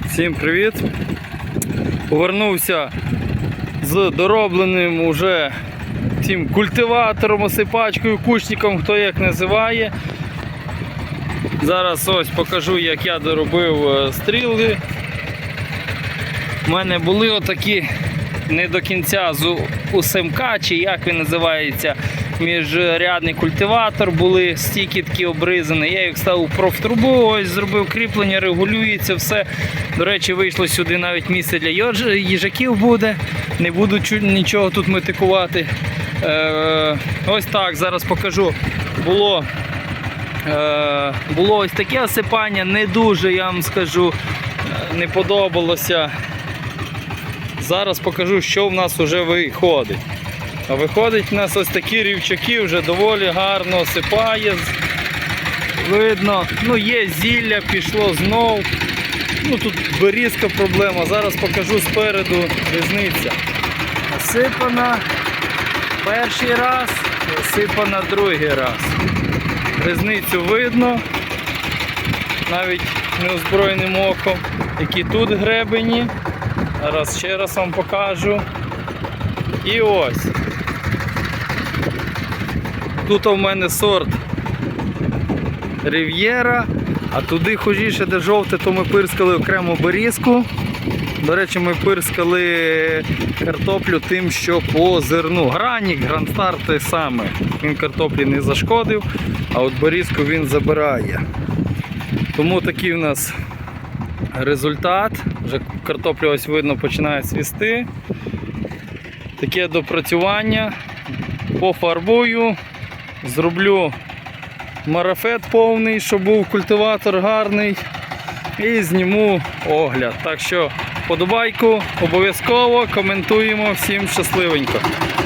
Всім привіт! Повернувся з доробленим уже цим культиватором, осипачкою, кучником, хто як називає. Зараз ось покажу, як я доробив е, стріли. У мене були отакі не до кінця з УСМК, чи як він називається, міжрядний культиватор, були стійки такі обризані. Я їх ставив профтрубу, ось зробив кріплення, регулюється все. До речі, вийшло сюди навіть місце для їжаків буде. Не буду нічого тут метикувати. Е, ось так, зараз покажу. Було Е, було ось таке осипання, не дуже, я вам скажу, е, не подобалося. Зараз покажу, що в нас вже виходить. Виходить в нас ось такі рівчаки, вже доволі гарно осипає. Видно, ну є зілля, пішло знов. Ну тут берізка проблема. Зараз покажу спереду різниця. Осипана перший раз, осипана другий раз. Різницю видно, навіть неозброєним оком, які тут гребені. Зараз ще раз вам покажу. І ось. Тут у мене сорт Рів'єра, а туди хожіше, де жовте, то ми пирскали окремо берізку. До речі, ми пирскали картоплю тим, що по зерну. Гранік, грандстар те саме. Він картоплі не зашкодив, а от берізку він забирає. Тому такий у нас результат. Вже картопля ось видно починає свісти. Таке допрацювання. Пофарбую, зроблю марафет повний, щоб був культиватор гарний. І зніму огляд. Так що подобайку обов'язково коментуємо всім щасливенько.